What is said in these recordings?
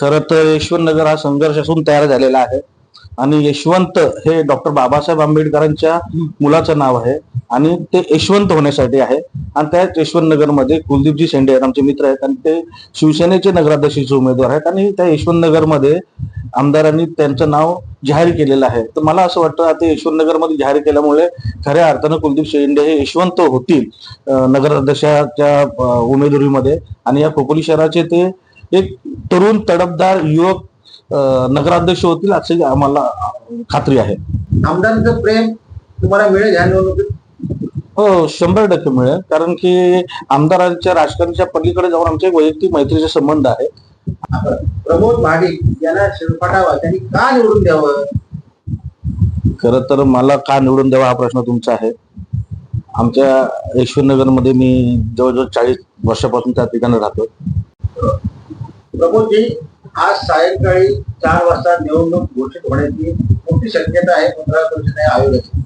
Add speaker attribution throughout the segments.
Speaker 1: खरं तर यशवंतनगर हा संघर्षातून तयार झालेला आहे. आणि यशवंत हे डॉक्टर बाबासाहेब आंबेडकरांच्या मुलाचं नाव आहे. आणि ते यशवंत होण्यासाठी आहे. आणि त्याच यशवंतनगरमध्ये कुलदीपजी शेंडे आहेत आमचे मित्र आहेत. आणि ते शिवसेनेचे नगराध्यक्षाचे उमेदवार आहेत. आणि त्या यशवंतनगरमध्ये आमदारांनी त्यांचं नाव जाहीर केलेलं आहे. तर मला असं वाटतं आता यशवंतनगरमध्ये जाहीर केल्यामुळे खऱ्या अर्थानं कुलदीप शेंडे हे यशवंत होतील नगराध्यक्षाच्या उमेदवारीमध्ये. आणि या खोपोली शहराचे ते एक तरुण तडफदार युवक नगराध्यक्ष होतील अशी आम्हाला खात्री आहे.
Speaker 2: आमदारांचं प्रेम तुम्हाला मिळेल ह्या निवडणुकीत?
Speaker 1: हो शंभर टक्के मिळेल. कारण की आमदारांच्या राजकारणाच्या पलीकडे जाऊन आमचे वैयक्तिक मैत्रीचे संबंध आहे
Speaker 2: प्रमोद महाडिक यांना शिरफाटावा त्यांनी का निवडून द्यावं?
Speaker 1: खरं तर मला का निवडून द्यावा हा प्रश्न तुमचा आहे. आमच्या यशवंतनगरमध्ये मी जवळजवळ चाळीस वर्षापासून त्या ठिकाणी राहतो.
Speaker 2: प्रमोदजी आज सायंकाळी चार वाजता निवडणूक घोषित होण्याची मोठी शक्यता आहे पंधरा परिषद आयोगाची.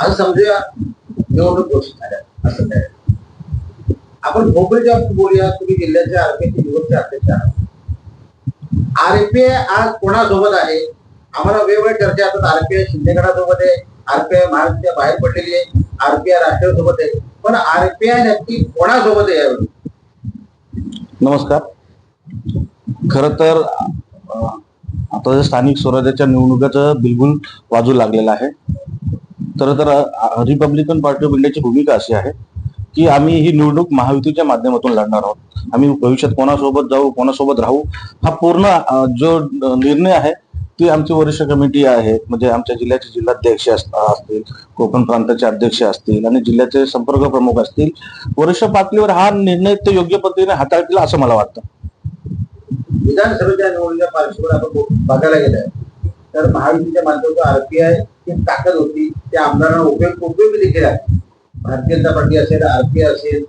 Speaker 2: असं समजूया निवडणूक घोषित झाल्या असं काय. आपण भोपळीच्या बोलूया तुम्ही जिल्ह्याच्या आरपीचे निवडचे अध्यक्ष आहात. आरपीआय आज कोणासोबत आहे? आम्हाला वेगवेगळ्या चर्चा असतात आरपीआय शिंदेगडासोबत आहे आरपीआय महाराष्ट्राच्या बाहेर पडलेली आहे आरपीआय राष्ट्रसोबत आहे. पण आरपीआय नक्की कोणासोबत आहे यावेळी?
Speaker 1: नमस्कार. खर तर आता जे स्थानिक स्वराज्याच्या निवडणुकाचं बिलगुल वाजू लागलेलं आहे. तर तर रिपब्लिकन पार्टी ऑफ इंडियाची भूमिका अशी आहे की आम्ही ही निवडणूक महायुतीच्या माध्यमातून लढणार आहोत. आम्ही भविष्यात कोणासोबत जाऊ कोणासोबत राहू हा पूर्ण जो निर्णय आहे ती आमची वरिष्ठ कमिटी आहे. म्हणजे आमच्या जिल्ह्याचे जिल्हाध्यक्ष असतील कोकण प्रांताचे अध्यक्ष असतील आणि जिल्ह्याचे संपर्क प्रमुख असतील. वरिष्ठ पातळीवर हा निर्णय ते योग्य पद्धतीने हाताळतील असं मला वाटतं.
Speaker 2: विधानसभेच्या निवडणुकीच्या पार्श्वभूमीवर आपण बघायला गेलं तर महायुतीच्या माध्यमातून आरपीआय ची ताकद होती. त्या आमदारांना उपयोग उपयोगी देखील आहे भारतीय जनता पार्टी असेल आरपीआय असेल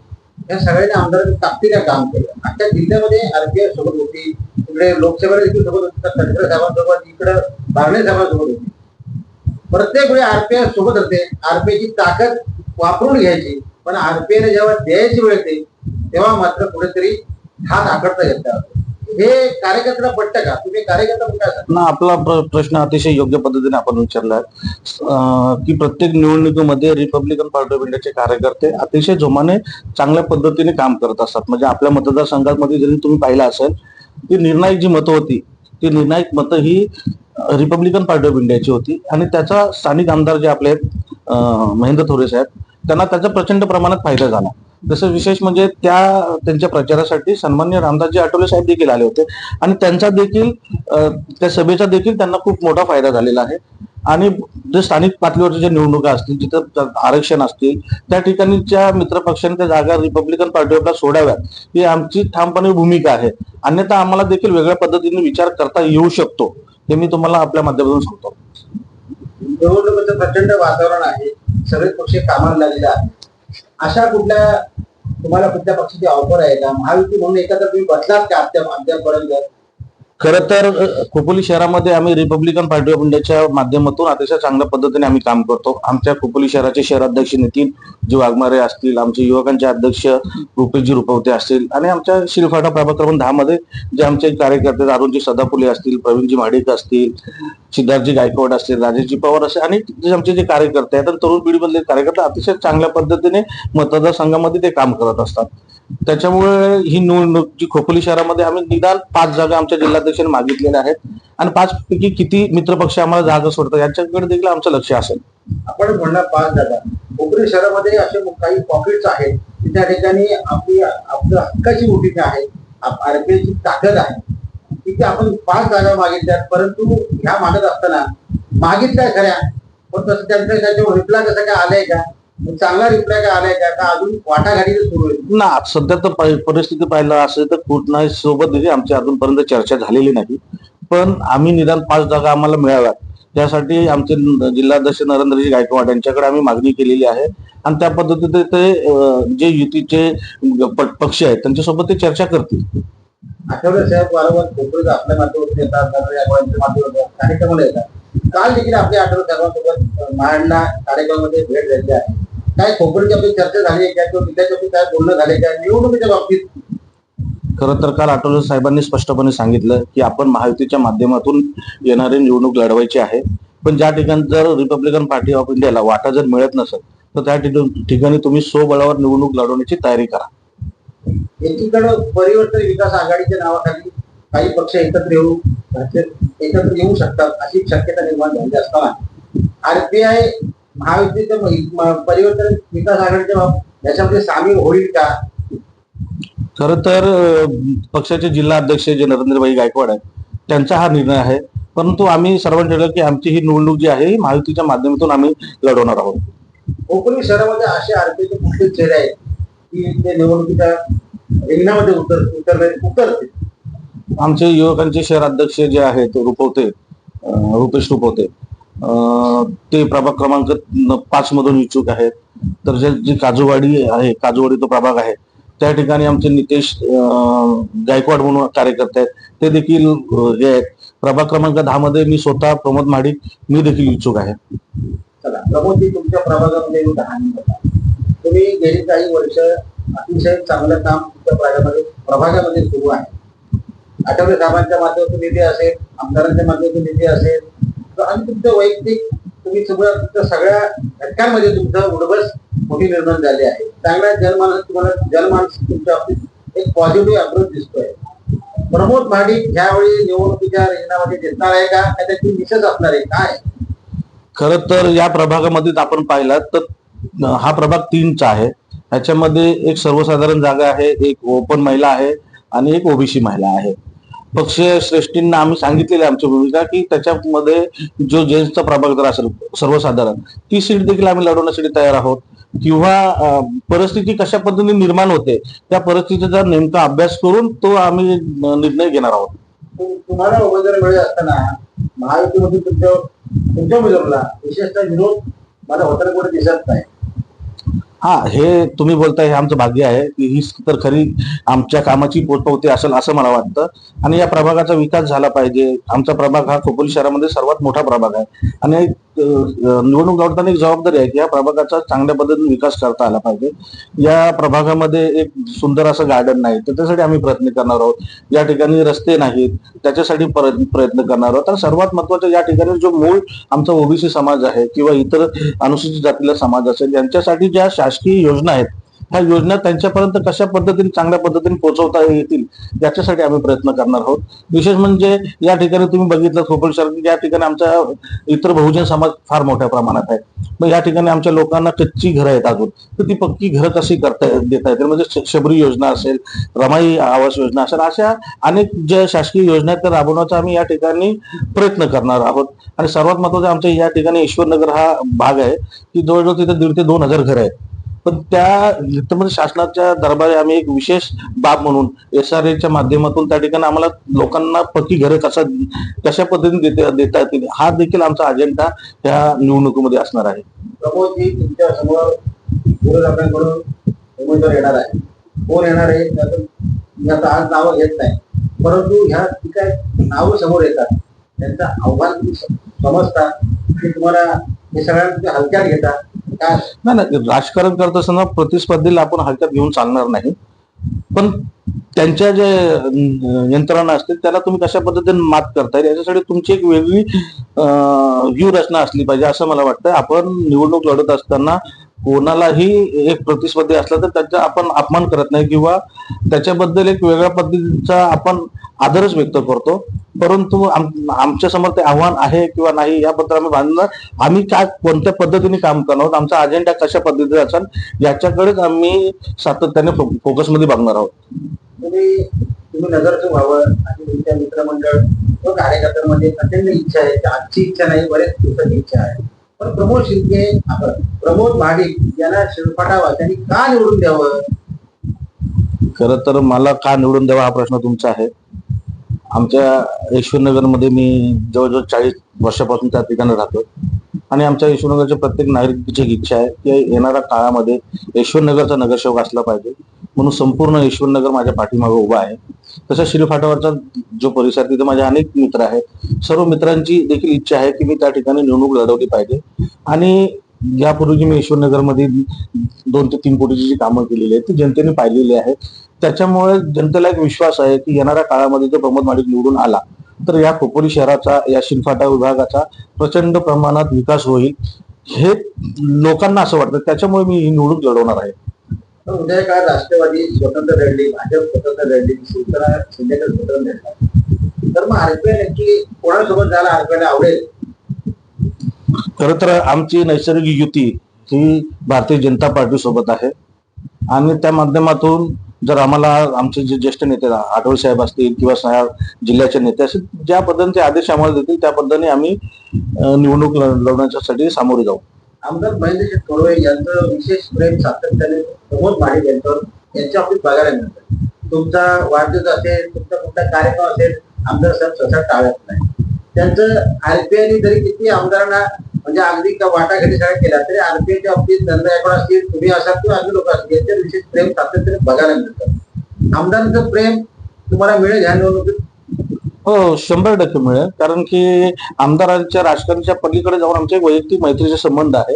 Speaker 2: या सगळ्यांनी आमदारांनी ताकदीने काम केलं. आमच्या जिल्ह्यामध्ये आरपीआय सोबत होती. इकडे लोकसभेला देखील सोबत होती. तर तटकरे साहेबांसोबत इकडे बारणे साहेबांसोबत होती. प्रत्येक वेळी आरपीआय सोबत होते. आरपीआयची ताकद वापरून घ्यायची. पण आरपीआयने जेव्हा द्यायची वेळ येते तेव्हा मात्र कुठेतरी हात आकडता येत नाही. हे कार्यकर्त्याला पटतं का? तुम्ही कार्यकर्ता
Speaker 1: ना आपला प्र- प्रश्न अतिशय योग्य पद्धतीने आपण विचारला आहे अं, की प्रत्येक निवडणुकीमध्ये रिपब्लिकन पार्टी ऑफ इंडियाचे कार्यकर्ते अतिशय जोमाने चांगल्या पद्धतीने काम करत असतात. म्हणजे आपल्या मतदारसंघामध्ये जरी तुम्ही पाहिलं असेल ती निर्णायक जी मतं होती ती निर्णायक मतं ही रिपब्लिकन पार्टी ऑफ इंडियाची होती. आणि त्याचा स्थानिक आमदार जे आपले आहेत, अं, महेंद्र थोरे साहेब त्यांना त्याचा प्रचंड प्रमाणात फायदा झाला. जसं विशेष म्हणजे त्या त्यांच्या प्रचारासाठी सन्मान्य रामदासजी आठवले साहेब देखील आले होते. आणि त्यांचा देखील त्या सभेचा देखील त्यांना खूप मोठा फायदा झालेला आहे. आणि जे स्थानिक पातळीवरच्या ज्या निवडणुका असतील जिथं आरक्षण असतील त्या ठिकाणीच्या मित्रपक्षांनी त्या जागा रिपब्लिकन पार्टीवर सोडाव्यात ही आमची ठामपणे भूमिका आहे. अन्यथा आम्हाला देखील वेगळ्या पद्धतीने विचार करता येऊ शकतो हे मी तुम्हाला आपल्या माध्यमातून सांगतो.
Speaker 2: निवडणुकीचं प्रचंड वातावरण आहे. सगळे पक्ष कामाला लागलेले आहेत. अशा कुठल्या तुम्हाला कुठल्या पक्षाची ऑफर आहे? का महायुती म्हणून एकत्र तुम्ही बसलात का अद्याप अद्यापपर्यंत
Speaker 1: खर तर खोपोली शहरामध्ये आम्ही रिपब्लिकन पार्टी ऑफ इंडियाच्या माध्यमातून अतिशय चांगल्या पद्धतीने आम्ही काम करतो. आमच्या खोपोली शहराचे शहराध्यक्ष नितीन जी वाघमारे असतील आमचे युवकांचे अध्यक्ष रुपेशजी रुपवते असतील आणि आमच्या शिलफाटा प्रभाग दहामध्ये दहा मध्ये जे आमचे कार्यकर्ते अरुणजी सदाफुले असतील प्रवीणजी माडिक असतील सिद्धार्थजी गायकवाड असतील राजेशजी पवार असे आणि आमचे जे कार्यकर्ते आहेत तरुण पिढीमधले कार्यकर्ते अतिशय चांगल्या पद्धतीने मतदारसंघामध्ये ते काम करत असतात. त्याच्यामुळे ही निवडणूक जी खोपोली शहरामध्ये आम्ही निदान पाच जागा आमच्या जिल्हाध्यक्षांनी मागितलेल्या आहेत. आणि पाच पैकी किती मित्रपक्ष आम्हाला जागा सोडतात याच्याकडे देखील आमचं लक्ष असेल.
Speaker 2: आपण म्हणणार पाच जागा. खोपोली शहरामध्ये असे काही पॉकेट्स आहेत की त्या ठिकाणी आपली आपल्या हक्काची भूमिका आहे आरपीआयची ताकद आहे. तिथे आपण पाच जागा मागितल्या परंतु ह्या मागत असताना मागितल्या खऱ्या पण तसं त्यांचं त्याच्यावर रिप्लाय कसं काय आलाय का? चांगला रिप्लाय काय आलाय का? अजून वाटाघाटी सुरू आहे?
Speaker 1: ना सध्या तर परि- परिस्थिती पाहिलं असेल तर कुठनाही सोबत आमची अजूनपर्यंत चर्चा झालेली नाही. पण आम्ही निदान पाच जागा आम्हाला मिळाव्यात. त्यासाठी आमचे जिल्हाध्यक्ष नरेंद्रजी गायकवाड यांच्याकडे आम्ही मागणी केलेली आहे. आणि त्या पद्धतीने ते जे युतीचे पक्ष आहेत त्यांच्यासोबत ते चर्चा करतील.
Speaker 2: आठवडे साहेब वारंवार खोबरेच आपल्या माध्यमातून येतात माध्यमातून कार्यक्रमाला येतात. काल देखील आपल्या आठवडे साहेबांसोबत महाडला कार्यक्रमामध्ये भेट द्यायची आहे. काय आपली चर्चा झाली आहे का? किंवा काय बोलणं झाले का? निवडणुकीच्या बाबतीत.
Speaker 1: खरं तर काल आठवले साहेबांनी स्पष्टपणे सांगितलं की आपण महायुतीच्या माध्यमातून येणारी निवडणूक लढवायची आहे. पण ज्या ठिकाणी जर रिपब्लिकन पार्टी ऑफ इंडियाला वाटा जर मिळत नसेल तर त्या ठिकाणी ठिकाणी तुम्ही स्वबळावर निवडणूक लढवण्याची तयारी करा.
Speaker 2: एकीकडं परिवर्तन विकास आघाडीच्या नावाखाली काही पक्ष एकत्र येऊ एकत्र येऊ शकतात अशी शक्यता निर्माण झाली असताना. आरपीआय महायुतीच्या परिवर्तन विकास आघाडीच्या याच्यामध्ये सामील होईल का?
Speaker 1: खरं तर पक्षाचे जिल्हा अध्यक्ष जे नरेंद्रभाई गायकवाड आहेत त्यांचा हा निर्णय आहे. परंतु आम्ही सर्वांनी ठरवलं की आमची ही निवडणूक जी आहे ही महायुतीच्या माध्यमातून आम्ही लढवणार आहोत.
Speaker 2: कोकणी शहरामध्ये असे आरपीचे कुठले चेहरे आहेत की ते निवडणुकीच्या रिंगणामध्ये उतर उतरले उतरते
Speaker 1: आमचे युवकांचे शहर अध्यक्ष जे आहेत रुपवते रुपेश रुपवते ते प्रभाग क्रमांक पाच मधून इच्छुक आहेत. तर जे जी काजूवाडी आहे काजूवाडी तो प्रभाग आहे. त्या ठिकाणी आमचे नितेश गायकवाड म्हणून कार्यकर्ते आहेत. ते देखील जे हे आहेत. प्रभाग क्रमांक दहा मध्ये मी स्वतः प्रमोद महाडिक मी देखील इच्छुक आहे.
Speaker 2: चला तुमच्या प्रभागामध्ये दहा तुम्ही गेली काही वर्ष अतिशय चांगलं काम तुमच्या प्रभागामध्ये प्रभागामध्ये सुरू आहे. आठवले साहेबांच्या माध्यमातून निधी असेल आमदारांच्या माध्यमातून निधी असेल आणि तुमचं वैयक्तिक तुम्ही सगळं तुमच्या सगळ्या घटकांमध्ये तुमचं उडबस मोठी निर्माण झाली आहे. चांगल्या जनमानस तुम्हाला जनमानस तुमच्या बाबतीत एक पॉझिटिव्ह अप्रोच दिसतोय. प्रमोद महाडिक ह्यावेळी निवडणुकीच्या रिंगणामध्ये दिसणार आहे का? का त्याची मिसेस असणार आहे काय?
Speaker 1: खरं तर या प्रभागामध्ये आपण पाहिलं तर हा प्रभाग तीनचा आहे. ह्याच्यामध्ये एक सर्वसाधारण जागा आहे एक ओपन महिला आहे आणि एक ओबीसी महिला आहे. पक्षीय श्रेष्ठींना आम्ही सांगितलेली आमची भूमिका की त्याच्यामध्ये जो जेंट्सचा प्रभाग जर असेल सर्वसाधारण ती सीट देखील आम्ही लढवण्यासाठी तयार आहोत. किंवा परिस्थिती कशा पद्धतीने निर्माण होते त्या परिस्थितीचा नेमका अभ्यास करून तो आम्ही निर्णय घेणार आहोत.
Speaker 2: तुम्हाला उमेदवार मिळत असताना महायुतीमध्ये तुमच्या तुमच्या उमेदवाराला विशेषतः विरोध मला होताना कुठे दिसत नाही.
Speaker 1: हा हे तुम्ही बोलताय हे आमचं भाग्य आहे. की ही तर खरी आमच्या कामाची पोचपावती असेल असं मला वाटतं. आणि या प्रभागाचा विकास झाला पाहिजे. आमचा प्रभाग हा खोपोली शहरामध्ये सर्वात मोठा प्रभाग आहे. आणि एक, निवडणूक लढताना एक जबाबदारी आहे की या प्रभागाचा चांगल्या पद्धतीने विकास करता आला पाहिजे. या प्रभागामध्ये एक सुंदर असं गार्डन नाही तर त्यासाठी आम्ही प्रयत्न करणार आहोत. या ठिकाणी रस्ते नाहीत त्याच्यासाठी प्रयत्न करणार आहोत. तर सर्वात महत्वाचं या ठिकाणी जो मूळ आमचा ओबीसी समाज आहे किंवा इतर अनुसूचित जातीला समाज असेल यांच्यासाठी ज्या शासकीय योजना आहेत. ह्या योजना त्यांच्यापर्यंत कशा पद्धतीने चांगल्या पद्धतीने पोहोचवता येतील याच्यासाठी आम्ही प्रयत्न करणार आहोत. विशेष म्हणजे या ठिकाणी तुम्ही बघितलं खोपल शहर या ठिकाणी आमचा इतर बहुजन समाज फार मोठ्या प्रमाणात आहे मग या ठिकाणी आमच्या लोकांना कच्ची घरं आहेत अजून. तर ती पक्की घरं कशी करता देता येतील? म्हणजे शबरी योजना असेल रमाई आवास योजना असेल अशा अनेक ज्या शासकीय योजना आहेत त्या राबवण्याचा आम्ही या ठिकाणी प्रयत्न करणार आहोत. आणि सर्वात महत्वाचं आमच्या या ठिकाणी ईश्वरनगर हा भाग आहे की जवळजवळ तिथे दीड ते दोन हजार घरं आहेत. पण त्या त्यामध्ये शासनाच्या दरबारी आम्ही एक विशेष बाब म्हणून एस आर एच्या माध्यमातून त्या ठिकाणी आम्हाला लोकांना पक्की घरं कसा कशा पद्धतीने देता देता येतील हा देखील आमचा अजेंडा या निवडणुकीमध्ये असणार आहे.
Speaker 2: प्रमोदजी तुमच्यासमोर विरोधकांकडून उमेदवार येणार आहे. कोण येणार आहे? त्याचं आज नावं घेत नाही. परंतु ह्या जी काय नावं समोर येतात त्यांचं आव्हान समजता की तुम्हाला हे सगळ्यांना हलक्यात घेता.
Speaker 1: नाही नाही राजकारण करत असताना प्रतिस्पर्धीला आपण हलक्यात घेऊन चालणार नाही. पण त्यांच्या जे यंत्रणा असतील त्याला तुम्ही कशा पद्धतीने मात करता येईल याच्यासाठी तुमची एक वेगळी अं, व्यूहरचना असली पाहिजे असं मला वाटतं आपण निवडणूक लढत असताना कोणालाही एक प्रतिस्पर्धी असला तर त्याचा आपण अपमान करत नाही किंवा त्याच्याबद्दल एक वेगळ्या पद्धतीचा आपण आदरच व्यक्त करतो. परंतु आम- आमच्यासमोर ते आव्हान आहे किंवा नाही याबद्दल आम्ही बांधणार आम्ही काय कोणत्या पद्धतीने काम करणार आहोत आमचा अजेंडा कशा पद्धतीचा असेल याच्याकडेच आम्ही सातत्याने फोकसमध्ये बांधणार आहोत.
Speaker 2: तुम्ही तुम्ही नगरचं व्हावं आणि तुमच्या मित्रमंडळ व कार्यकर्त्यांमध्ये प्रचंड इच्छा आहे आजची इच्छा नाही बरेच दिवसाची इच्छा आहे. पण प्रमोद शिंदे आपण प्रमोद महाडिक याला शिरफाटावा त्यांनी का निवडून द्यावं?
Speaker 1: खरं तर मला का निवडून द्यावा हा प्रश्न तुमचा आहे. आमच्या ईश्वरनगरमध्ये मी जवळजवळ चाळीस वर्षापासून त्या ठिकाणी राहतो. आणि आमच्या ईश्वरनगरच्या प्रत्येक नागरिकाची एक इच्छा आहे की येणाऱ्या काळामध्ये ईश्वरनगरचा नगरसेवक असला पाहिजे. म्हणून संपूर्ण ईश्वरनगर माझ्या पाठीमागे उभा आहे. तसं श्रीफाटावरचा जो परिसर तिथे माझे अनेक मित्र आहेत. सर्व मित्रांची देखील इच्छा आहे की मी त्या ठिकाणी निवडणूक लढवली पाहिजे. आणि यापूर्वी जी मी ईश्वरनगरमध्ये दोन ते तीन कोटीची जी कामं केलेली आहेत ती जनतेने पाहिलेली आहेत. त्याच्यामुळे जनतेला एक विश्वास आहे की येणाऱ्या काळामध्ये जर प्रमोद माडिक निवडून आला तर या खोपोली शहराचा या शिलफाटा विभागाचा प्रचंड प्रमाणात विकास होईल. हे लोकांना असं वाटतं. त्याच्यामुळे मी ही निवडणूक लढवणार आहे.
Speaker 2: उद्या काळ राष्ट्रवादी स्वतंत्र लढली भाजप स्वतंत्र लढली शिवसेना शिंदेकडे स्वतंत्र लढला तर मग आरपीआय नक्की कोणासोबत जायला आरपीआयला आवडेल?
Speaker 1: खर तर आमची नैसर्गिक युती ही भारतीय जनता पार्टी सोबत आहे. आणि त्या माध्यमातून जर आम्हाला आमचे जे ज्येष्ठ नेते आठवले साहेब असतील किंवा सहा जिल्ह्याचे नेते असतील ज्या पद्धतीचे आदेश आम्हाला देतील त्या पद्धतीने आम्ही निवडणूक लढवण्यासाठी सामोरे जाऊ.
Speaker 2: आमदार महेंद्र शेठ थोरवे यांचं विशेष प्रेम सातत्याने प्रमोद माडिक यांच्यावर यांच्या बाबतीत बघायला मिळतं तुमचा वाढदिवस असेल तुमचा कुठला कार्यक्रम असेल आमदार साहेब स्वतः टाळत नाही. त्यांचं आरपीआयने जरी किती आमदारांना म्हणजे अगदी का वाटाघाटी सगळ्या केल्या तरी आरपीआयच्या बाबतीत नंदरायकडे असतील तुम्ही असाल किंवा अजून लोक असतील यांच्या विशेष प्रेम सातत्याने बघायला मिळतं. आमदारांचं प्रेम तुम्हाला मिळेल ह्या निवडणुकीत.
Speaker 1: हो शंभर टक्के मिळेल. कारण की आमदारांच्या राजकारणाच्या पलीकडे जाऊन आमचे वैयक्तिक मैत्रीचे संबंध आहे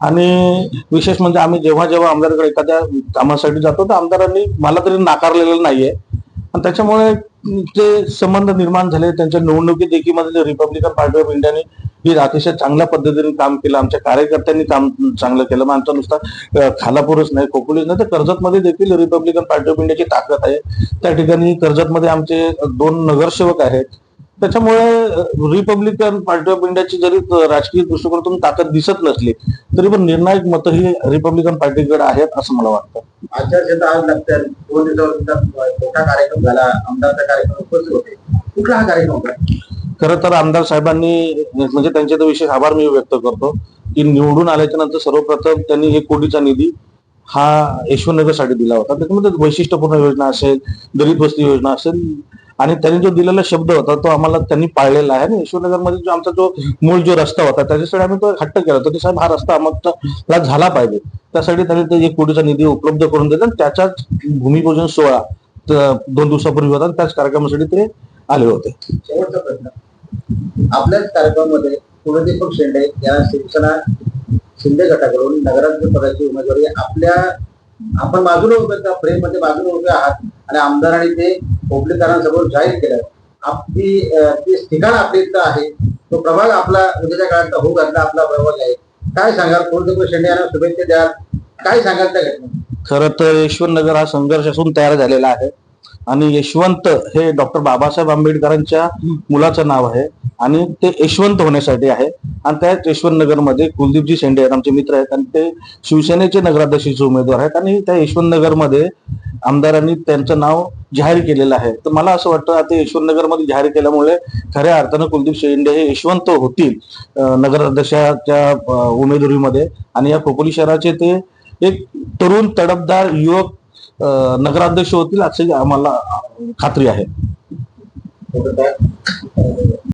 Speaker 1: आणि विशेष म्हणजे आम्ही जेव्हा जेव्हा आमदाराकडे एखाद्या कामासाठी जातो तर आमदारांनी मला तरी नाकारलेलं नाहीये. आणि त्याच्यामुळे ते संबंध निर्माण झाले त्यांच्या निवडणुकीत देखील रिपब्लिकन पार्टी ऑफ इंडियाने ही अतिशय चांगल्या पद्धतीने काम केलं आमच्या कार्यकर्त्यांनी काम चांगलं केलं. मग आमचा नुसता खालापूरच नाही खोपोलीच नाही तर कर्जतमध्ये देखील रिपब्लिकन पार्टी ऑफ इंडियाची ताकद आहे. त्या ठिकाणी कर्जतमध्ये आमचे दोन नगरसेवक आहेत. त्याच्यामुळे रिपब्लिकन पार्टी ऑफ इंडियाची जरी राजकीय दृष्टिकोनातून ताकद दिसत नसली तरी पण निर्णायक मतं ही रिपब्लिकन पार्टीकडे आहेत असं मला वाटतं.
Speaker 2: आचारसंहिता आज लागतात. दोन दिवसावर मोठा कार्यक्रम झाला. आमदारचा कार्यक्रम उपस्थित होते. कुठला हा कार्यक्रम होता?
Speaker 1: खरं तर आमदार साहेबांनी म्हणजे त्यांचे तर विशेष आभार मी व्यक्त करतो की निवडून आल्याच्यानंतर सर्वप्रथम त्यांनी एक कोटीचा निधी हा यशवंतनगरसाठी दिला होता. त्याच्यामध्ये वैशिष्ट्यपूर्ण योजना असेल गरीब वस्ती योजना असेल आणि त्यांनी जो दिलेला शब्द होता तो आम्हाला त्यांनी पाळलेला आहे. आणि यशवंतनगरमध्ये जो आमचा जो मूळ जो रस्ता होता त्याच्यासाठी आम्ही तो हट्ट केला होता की साहेब हा रस्ता आम्हाला झाला पाहिजे. त्यासाठी त्यांनी ते एक कोटीचा निधी उपलब्ध करून दिला आणि त्याचाच भूमिपूजन सोहळा दोन दिवसापूर्वी होता आणि त्याच कार्यक्रमासाठी ते आले होते.
Speaker 2: शेवटचा प्रश्न. आपल्याच कार्यक्रमामध्ये कुलदीपक शेंडे या शिवसेना शिंदे गटाकडून नगराध्यक्ष पदाची उमेदवारी आपल्या आपण बाजूला उभे त्या फ्रेममध्ये बाजूला उभे आहात. आणि आमदारांनी ते पब्लिकांसमोर जाहीर केलं. आपली ते ठिकाण आपली इथं आहे तो प्रभाग आपला उद्याच्या काळात होऊ घातला आपला प्रभाग आहे. काय सांगाल? कुलदीपक शेंडे यांना शुभेच्छा द्याल. काय सांगाल त्या घटनेत?
Speaker 1: खरं तर यशवंतनगर हा संघर्ष असून तयार झालेला आहे. आणि यशवंत हे डॉक्टर बाबासाहेब आंबेडकरांच्या मुलाचं नाव आहे. आणि ते यशवंत होण्यासाठी आहे. आणि त्याच यशवंतनगरमध्ये कुलदीपजी शेंडे आहेत आमचे मित्र आहेत. आणि ते शिवसेनेचे नगराध्यक्षाचे उमेदवार आहेत. आणि त्या यशवंतनगरमध्ये आमदारांनी त्यांचं नाव जाहीर केलेलं आहे. तर मला असं वाटतं आता यशवंतनगरमध्ये जाहीर केल्यामुळे खऱ्या अर्थानं कुलदीप शेंडे हे यशवंत होतील नगराध्यक्षाच्या उमेदवारीमध्ये. आणि या खोपोली शहराचे ते एक तरुण तडफदार युवक नगराध्यक्ष होतील अशी आम्हाला खात्री आहे.